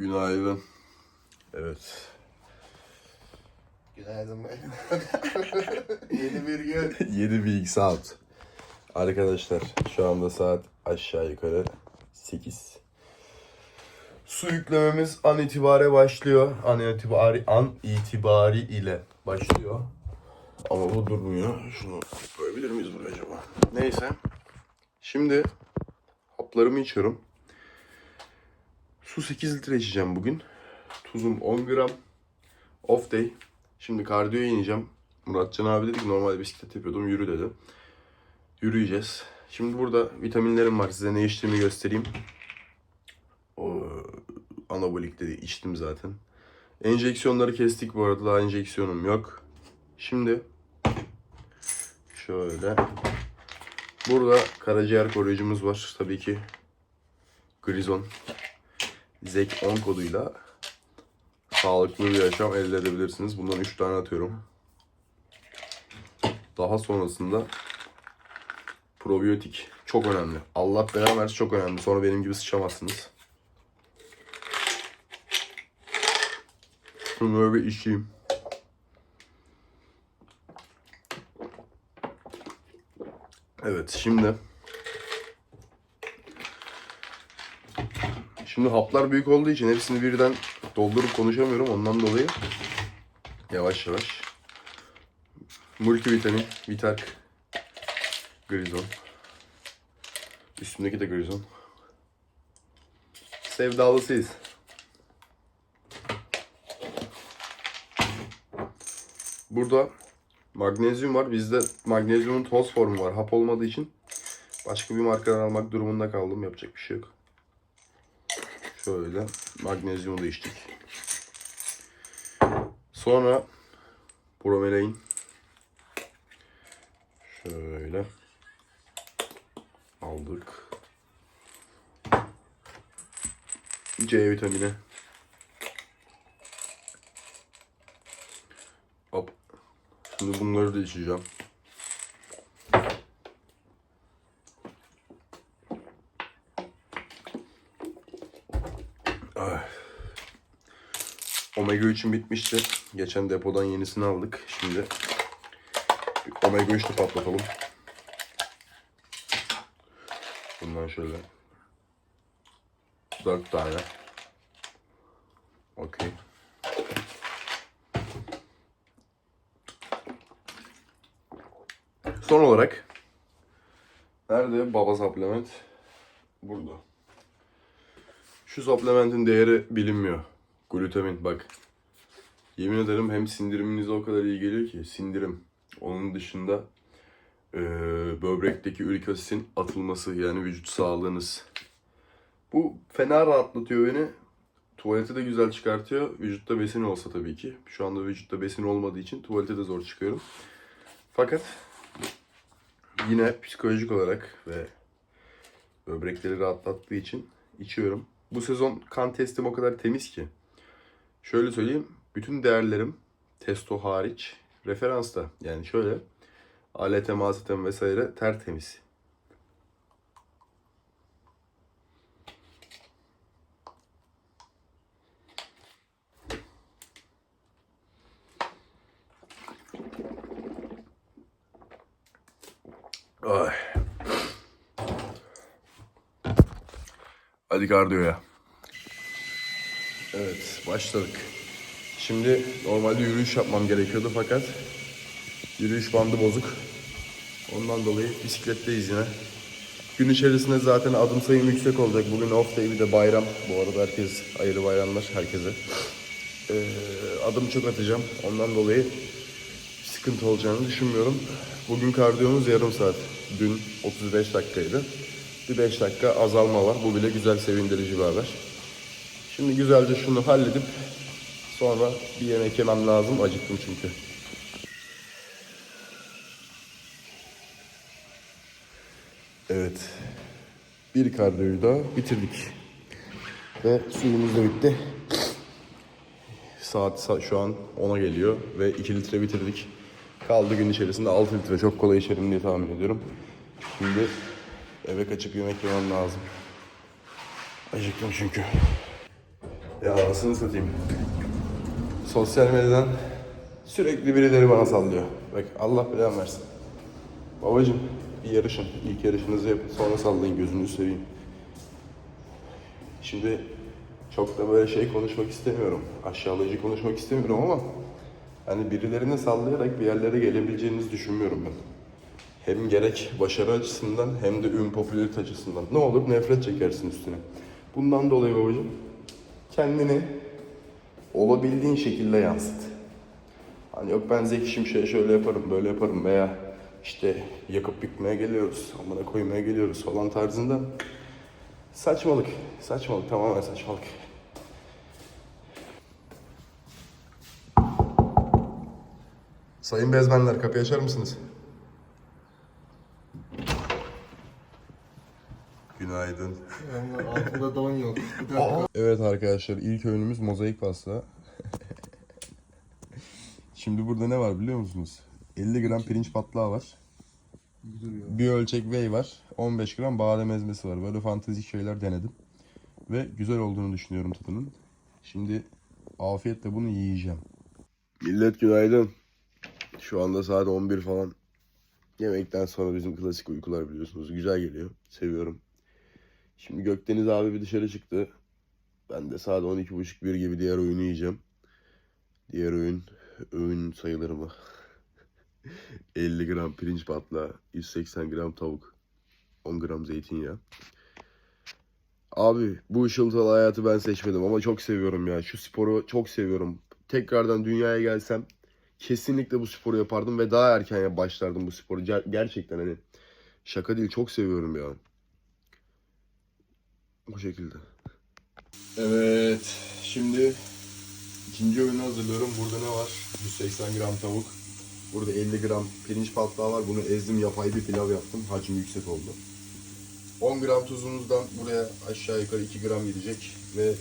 Günaydın. Evet. Günaydın be. Yeni bir gün. 7 bir saat. Arkadaşlar şu anda saat aşağı yukarı 8. Su yüklememiz an itibare başlıyor. An itibari, an itibari ile başlıyor. Ama bu durmuyor. Şunu koyabilir miyiz buraya acaba? Neyse. Şimdi haplarımı içiyorum. Su 8 litre içeceğim bugün. Tuzum 10 gram. Off day. Şimdi kardiyoya ineceğim. Muratcan abi dedi ki normalde bisiklet yapıyordum yürü dedi. Yürüyeceğiz. Şimdi burada vitaminlerim var size ne içtiğimi göstereyim. O anabolik dedi içtim zaten. Enjeksiyonları kestik bu arada daha enjeksiyonum yok. Şimdi şöyle burada karaciğer koruyucumuz var tabii ki Grizon ZEK 10 koduyla sağlıklı bir yaşam elde edebilirsiniz. Bundan 3 tane atıyorum. Daha sonrasında probiyotik çok önemli. Allah belanı versin çok önemli. Sonra benim gibi sıçamazsınız. Böyle bir içeyim. Evet şimdi Şimdi haplar büyük olduğu için hepsini birden doldurup konuşamıyorum ondan dolayı yavaş yavaş multivitamin, vitak, grizon. Üstümdeki de grizon. Sevdalısıyız. Burada magnezyum var. Bizde magnezyumun toz formu var. Hap olmadığı için başka bir markadan almak durumunda kaldım. Yapacak bir şey yok. Şöyle magnezyumu da içtik. Sonra bromelain. Şöyle aldık. C vitamini. Hop. Şimdi bunları da içeceğim. Omega 3'üm bitmişti. Geçen depodan yenisini aldık. Şimdi Omega 3 de patlatalım. Bundan şöyle 4 tane. Okey. Son olarak nerede baba supplement? Burada. Şu supplementin değeri bilinmiyor. Glutamin bak. Yemin ederim hem sindiriminize o kadar iyi geliyor ki sindirim. Onun dışında eee böbrekteki ürik asitin atılması yani vücut sağlığınız. Bu fena rahatlatıyor beni. Tuvalete de güzel çıkartıyor. Vücutta besin olsa tabii ki. Şu anda vücutta besin olmadığı için tuvalete de zor çıkıyorum. Fakat yine psikolojik olarak ve böbrekleri rahatlattığı için içiyorum. Bu sezon kan testim o kadar temiz ki. Şöyle söyleyeyim. Bütün değerlerim testo hariç referansta. Yani şöyle ALT, mazetem vesaire tertemiz. Ay. Hadi kardiyoya. Evet, başladık. Şimdi normalde yürüyüş yapmam gerekiyordu fakat yürüyüş bandı bozuk. Ondan dolayı bisikletteyiz yine. Gün içerisinde zaten adım sayım yüksek olacak. Bugün off day bir de bayram. Bu arada herkes ayrı bayramlar herkese. Ee, adım çok atacağım. Ondan dolayı sıkıntı olacağını düşünmüyorum. Bugün kardiyomuz yarım saat. Dün 35 dakikaydı. Bir 5 dakika azalma var. Bu bile güzel sevindirici bir haber. Şimdi güzelce şunu halledip sonra bir yemek yemem lazım. Acıktım çünkü. Evet. Bir kardiyoyu da bitirdik. Ve suyumuz da bitti. Saat sa- şu an 10'a geliyor ve 2 litre bitirdik. Kaldı gün içerisinde 6 litre çok kolay içerim diye tahmin ediyorum. Şimdi eve kaçıp yemek yemem lazım. Acıktım çünkü. Ya anasını satayım. Sosyal medyadan sürekli birileri bana sallıyor. Bak Allah belanı versin. Babacım bir yarışın. İlk yarışınızı yapın sonra sallayın gözünü seveyim. Şimdi çok da böyle şey konuşmak istemiyorum. Aşağılayıcı konuşmak istemiyorum ama hani birilerine sallayarak bir yerlere gelebileceğinizi düşünmüyorum ben. Hem gerek başarı açısından hem de ün popülarite açısından. Ne olur nefret çekersin üstüne. Bundan dolayı babacığım kendini olabildiğin şekilde yansıt. Hani yok ben Zeki Şimşek'e şöyle yaparım, böyle yaparım veya işte yakıp bükmeye geliyoruz, amına koymaya geliyoruz falan tarzında saçmalık. Saçmalık, tamamen saçmalık. Sayın bezmenler kapıyı açar mısınız? Günaydın. Yani altında don yok. Bir dakika. Evet arkadaşlar ilk öğünümüz mozaik pasta. Şimdi burada ne var biliyor musunuz? 50 gram pirinç patlağı var. Duruyor. Bir ölçek whey var. 15 gram badem ezmesi var. Böyle fantezik şeyler denedim. Ve güzel olduğunu düşünüyorum tadının. Şimdi afiyetle bunu yiyeceğim. Millet günaydın. Şu anda saat 11 falan. Yemekten sonra bizim klasik uykular biliyorsunuz. Güzel geliyor. Seviyorum. Şimdi Gökdeniz abi bir dışarı çıktı. Ben de saat 12.30-1 gibi diğer oyunu yiyeceğim. Diğer oyun, öğün sayılır mı? 50 gram pirinç patla, 180 gram tavuk, 10 gram zeytinyağı. Abi bu ışıltılı hayatı ben seçmedim ama çok seviyorum ya. Şu sporu çok seviyorum. Tekrardan dünyaya gelsem kesinlikle bu sporu yapardım ve daha erken başlardım bu sporu. Ger- gerçekten hani şaka değil çok seviyorum ya. Bu şekilde. Evet, şimdi ikinci öğünü hazırlıyorum. Burada ne var? 180 gram tavuk. Burada 50 gram pirinç patlağı var. Bunu ezdim, yapay bir pilav yaptım. Hacmi yüksek oldu. 10 gram tuzumuzdan buraya aşağı yukarı 2 gram gidecek ve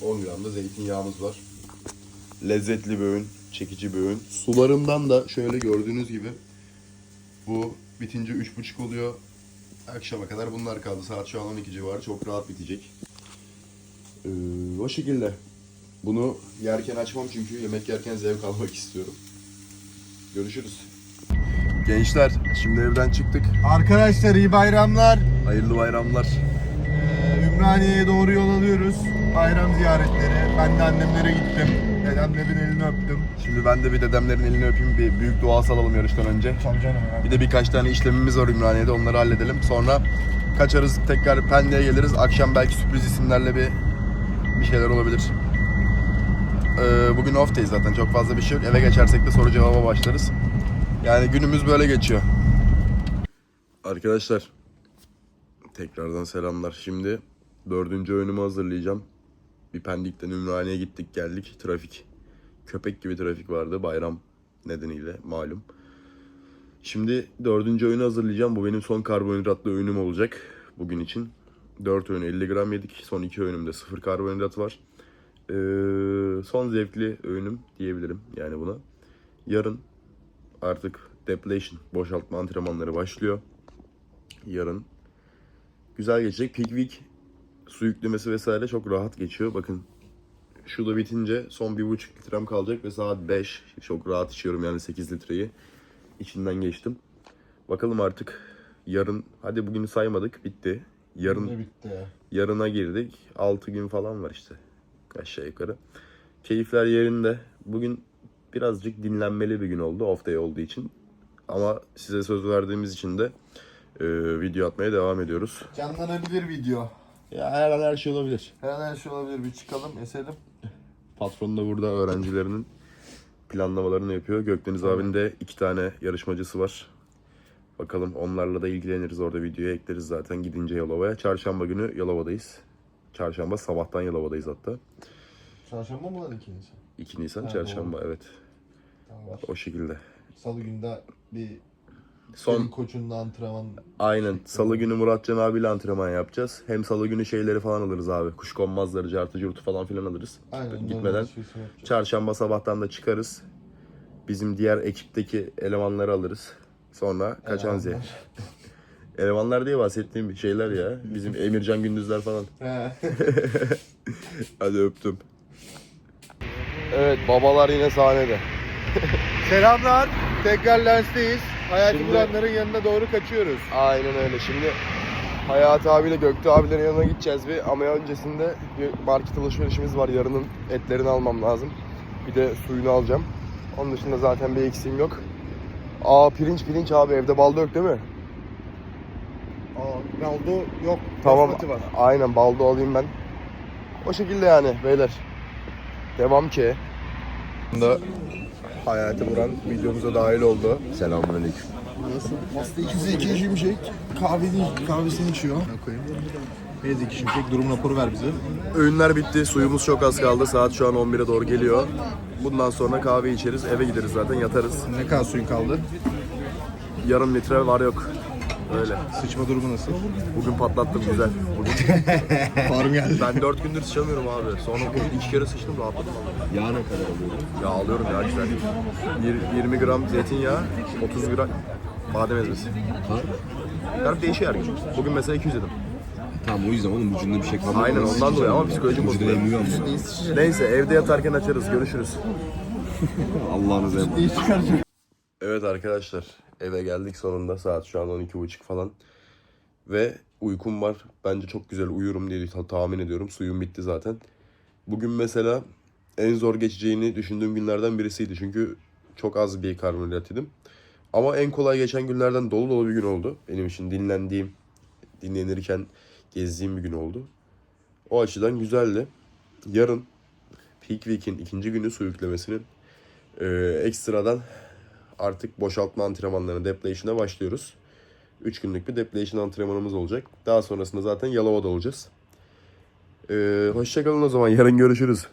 10 gram da zeytinyağımız var. Lezzetli bir öğün, çekici bir öğün. Sularımdan da şöyle gördüğünüz gibi bu bitince 3,5 oluyor. Akşama kadar bunlar kaldı. Saat şu an 12 civarı. Çok rahat bitecek. Ee, o şekilde. Bunu yerken açmam çünkü yemek yerken zevk almak istiyorum. Görüşürüz. Gençler şimdi evden çıktık. Arkadaşlar iyi bayramlar. Hayırlı bayramlar. Ümraniye'ye doğru yol alıyoruz. Bayram ziyaretleri. Ben de annemlere gittim. Dedemlerin elini öptüm. Şimdi ben de bir dedemlerin elini öpeyim. Bir büyük dua salalım yarıştan önce. Tabii canım ya. Bir de birkaç tane işlemimiz var Ümraniye'de. Onları halledelim. Sonra kaçarız tekrar Pendik'e geliriz. Akşam belki sürpriz isimlerle bir bir şeyler olabilir. Ee, bugün off day zaten. Çok fazla bir şey yok. Eve geçersek de soru cevaba başlarız. Yani günümüz böyle geçiyor. Arkadaşlar tekrardan selamlar. Şimdi dördüncü öğünümü hazırlayacağım. Bir Pendik'ten Ümraniye'ye gittik geldik. Trafik. Köpek gibi trafik vardı bayram nedeniyle malum. Şimdi dördüncü öğünü hazırlayacağım. Bu benim son karbonhidratlı öğünüm olacak bugün için. 4 öğün 50 gram yedik. Son 2 öğünümde 0 karbonhidrat var. Ee, son zevkli öğünüm diyebilirim yani buna. Yarın artık depletion, boşaltma antrenmanları başlıyor. Yarın güzel geçecek. Peak week su yüklemesi vesaire çok rahat geçiyor. Bakın şu da bitince son 1,5 litrem kalacak ve saat 5. Çok rahat içiyorum yani 8 litreyi. içinden geçtim. Bakalım artık yarın, hadi bugünü saymadık bitti. Yarın bitti ya. yarına girdik. 6 gün falan var işte. Aşağı yukarı. Keyifler yerinde. Bugün birazcık dinlenmeli bir gün oldu. Off day olduğu için. Ama size söz verdiğimiz için de e, video atmaya devam ediyoruz. Canlanabilir video. Ya her an her şey olabilir. Her an her şey olabilir. Bir çıkalım, eselim. Patron da burada öğrencilerinin planlamalarını yapıyor. Gökdeniz abinin de iki tane yarışmacısı var. Bakalım onlarla da ilgileniriz. Orada videoya ekleriz zaten gidince Yalova'ya. Çarşamba günü Yalova'dayız. Çarşamba sabahtan Yalova'dayız hatta. Çarşamba mı lan ikincisi? 2 Nisan Ha, çarşamba evet. Tamam. O şekilde. Salı günde bir Son koçunla antrenman. aynen salı günü Muratcan abiyle antrenman yapacağız. Hem salı günü şeyleri falan alırız abi. Kuşkonmazları, cartı curtu falan filan alırız. Aynen. Gitmeden. Çarşamba sabahtan da çıkarız. Bizim diğer ekipteki elemanları alırız. Sonra kaçan Z. Elemanlar. Elemanlar diye bahsettiğim bir şeyler ya. Bizim Emircan Gündüzler falan. Hadi öptüm. Evet babalar yine sahnede. Selamlar. Tekrar lensteyiz. Hayati Şimdi- Buranların yanına doğru kaçıyoruz. Aynen öyle. Şimdi Hayat abiyle Göktuğ abilerin yanına gideceğiz bir ama öncesinde bir market alışverişimiz var. Yarının etlerini almam lazım. Bir de suyunu alacağım. Onun dışında zaten bir eksiğim yok. Aa pirinç pirinç abi evde balda yok değil mi? Aa, Ronaldo yok. Tamam. basmati var. Aynen baldo alayım ben. O şekilde yani beyler. Devam ki. Bunda Hayati Buran videomuza dahil oldu. Selamünaleyküm. Hasta iki zeki şimşek. Kahve değil, kahvesini içiyor. Ne koyayım? Ne zeki şimşek durum raporu ver bize. Öğünler bitti. Suyumuz çok az kaldı. Saat şu an 11'e doğru geliyor. Bundan sonra kahve içeriz. Eve gideriz zaten yatarız. Ne kadar suyun kaldı? Yarım litre var yok. Öyle. Sıçma durumu nasıl? Bugün patlattım güzel. Bugün Farm geldi. ben 4 gündür sıçamıyorum abi. Sonra bugün iki kere sıçtım rahatladım vallahi. Yağ ne kadar alıyor? Ya alıyorum ya güzel. Yir- 20 gram zeytinyağı, 30 gram badem ezmesi. Garip değişiyor her gün. Bugün mesela 200 yedim. Tamam o yüzden oğlum vücudunda bir şey kalmadı. Aynen ondan dolayı ama Vücuduna bozuluyor. emiyor ama. Neyse evde yatarken açarız. Görüşürüz. Allah'ınıza emanet. Evet arkadaşlar eve geldik sonunda saat şu an 12.30 falan ve uykum var bence çok güzel uyurum diye ta- tahmin ediyorum suyum bitti zaten. Bugün mesela en zor geçeceğini düşündüğüm günlerden birisiydi çünkü çok az bir karbonhidrat yedim. Ama en kolay geçen günlerden dolu dolu bir gün oldu benim için dinlendiğim, dinlenirken gezdiğim bir gün oldu. O açıdan güzeldi. Yarın Peak Week'in ikinci günü su yüklemesinin eee, ekstradan artık boşaltma antrenmanlarına, depletion'a başlıyoruz. 3 günlük bir depletion antrenmanımız olacak. Daha sonrasında zaten Yalova'da olacağız. Ee, hoşçakalın o zaman. Yarın görüşürüz.